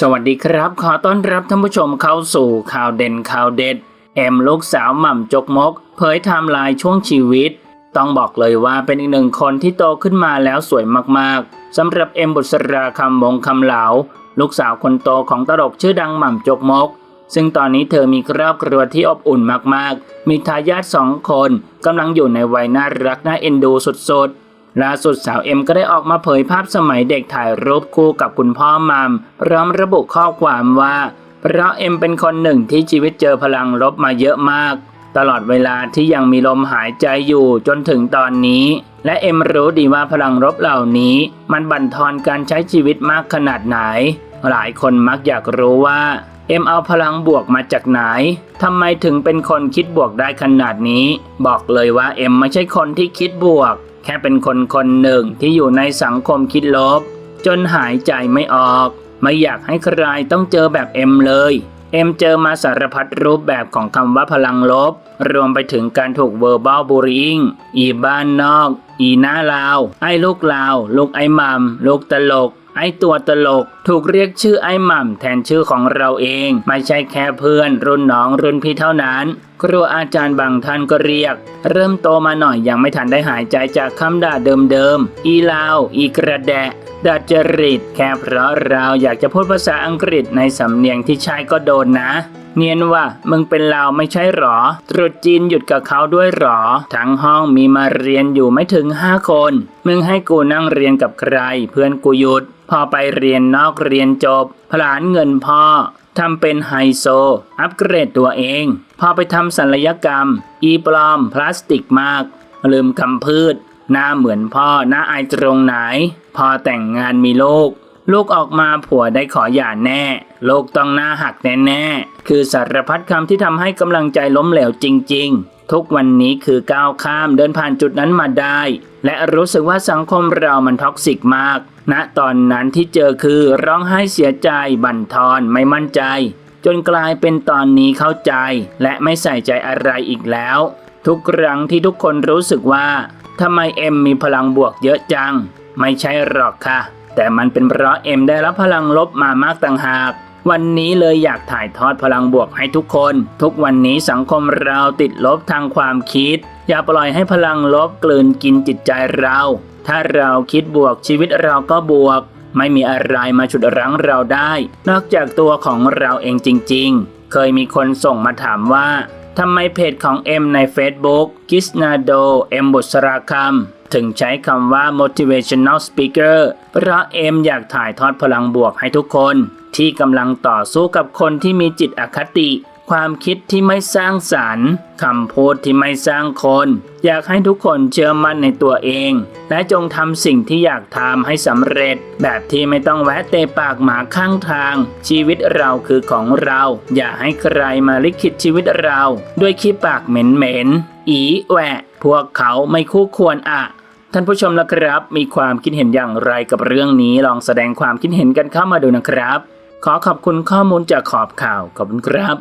สวัสดีครับ ขอต้อนรับท่านผู้ชมเข้าสู่ข่าวเด่นข่าวเด็ด เอ็มลูกสาวหม่ำจกมก เผยไทม์ไลน์ช่วงชีวิต ต้องบอกเลยว่าเป็นอีกหนึ่งคนที่โตขึ้นมาแล้วสวยมากๆสำหรับเอ็มบุษราคำวงคำเหลา ลูกสาวคนโตของตลกชื่อดังหม่ำจกมก ซึ่งตอนนี้เธอมีครอบครัวที่อบอุ่นมากๆ มีทายาทสองคนกำลังอยู่ในวัยน่ารักน่าเอ็นดูสุดๆ ล่าสุดสาวเอ็มก็ได้ออกมาเผยภาพสมัยเด็กถ่ายรูปคู่กับคุณพ่อมัมพร้อมระบุข้อความว่า เพราะเอ็มเป็นคนหนึ่งที่ชีวิตเจอพลังลบมาเยอะมาก ตลอดเวลาที่ยังมีลมหายใจอยู่จนถึงตอนนี้ และเอ็มรู้ดีว่าพลังลบเหล่านี้ มันบั่นทอนการใช้ชีวิตมากขนาดไหน หลายคนมักอยากรู้ว่าเอ็มเอาพลังบวกมาจากไหน ทำไมถึงเป็นคนคิดบวกได้ขนาดนี้ บอกเลยว่าเอ็มไม่ใช่คนที่คิดบวก แค่เป็นคนคนหนึ่งที่อยู่ในสังคมคิดลบ จนหายใจไม่ออก ไม่อยากให้ใครต้องเจอแบบเอ็มเลย เอ็มเจอมาสารพัดรูปแบบของคำว่าพลังลบ รวมไปถึงการถูกเวอร์บ l ลบูริงอีบ้านนอก อีหน้าลาว ไอ้ลูกลาว ลูกไอ้มัมลูกตลกไอ้ตัวตลกถูกเรียกชื่อไอ้หม่ำแทนชื่อของเราเอง ไม่ใช่แค่เพื่อนรุ่นน้องรุ่นพี่เท่านั้น ครูอาจารย์บางท่านก็เรียก เริ่มโตมาหน่อยยังไม่ทันได้หายใจจากคำด่าเดิมๆ อีลาว อีกระแดะดัดจริตแค่เพราะเราอยากจะพูดภาษาอังกฤษในสำเนียงที่ใช้ก็โดนนะ เนียนว่ามึงเป็นลาวไม่ใช่หรอ ตรุษจีนหยุดกับเขาด้วยหรอ ทั้งห้องมีมาเรียนอยู่ไม่ถึงห้าคน มึงให้กูนั่งเรียนกับใคร เพื่อนกูหยุด พอไปเรียนนอกเรียนจบผลานเงินพ่อ ทำเป็นไฮโซ อัปเกรดตัวเอง พอไปทำศัลยกรรม อีปลอม พลาสติกมาก ลืมคำพืช หน้าเหมือนพ่อ หน้าอายตรงไหน พอแต่งงานมีลูก ลูกออกมาผัวได้ขอหย่าแน่ โลกต้องหน้าหักแน่ๆ คือสารพัดคำที่ทำให้กำลังใจล้มเหลวจริง ๆ ทุกวันนี้คือก้าวข้ามเดินผ่านจุดนั้นมาได้ และรู้สึกว่าสังคมเรามันท็อกซิกมากณตอนนั้นที่เจอคือร้องไห้เสียใจ บั่นทอนไม่มั่นใจ จนกลายเป็นตอนนี้เข้าใจ และไม่ใส่ใจอะไรอีกแล้ว ทุกครั้งที่ทุกคนรู้สึกว่าทำไมเอ็มมีพลังบวกเยอะจัง ไม่ใช่หรอกค่ะ แต่มันเป็นเพราะเอ็มได้รับพลังลบมามากต่างหาก วันนี้เลยอยากถ่ายทอดพลังบวกให้ทุกคน ทุกวันนี้สังคมเราติดลบทางความคิด อย่าปล่อยให้พลังลบกลืนกินจิตใจเรา ถ้าเราคิดบวกชีวิตเราก็บวก ไม่มีอะไรมาฉุดรั้งเราได้ นอกจากตัวของเราเองจริง ๆ เคยมีคนส่งมาถามว่าทำไมเพจของเอ็มใน Facebook กิสนาโดเอ็มบุษราคำ ถึงใช้คำว่า motivational speaker เพราะเอ็มอยากถ่ายทอดพลังบวกให้ทุกคน ที่กำลังต่อสู้กับคนที่มีจิตอคติ ความคิดที่ไม่สร้างสรรค์คำพูดที่ไม่สร้างคน อยากให้ทุกคนเชื่อมั่นในตัวเอง และจงทำสิ่งที่อยากทำให้สำเร็จ แบบที่ไม่ต้องแวะเตะปากหมาข้างทาง ชีวิตเราคือของเรา อย่าให้ใครมาลิขิตชีวิตเรา ด้วยขี้ปากเหม็นๆอีแหวะ พวกเขาไม่คู่ควรอะท่านผู้ชมนะครับ มีความคิดเห็นอย่างไรกับเรื่องนี้ลองแสดงความคิดเห็นกันเข้ามาดูนะครับ ขอขอบคุณข้อมูลจากขอบข่าวขอบคุณครับ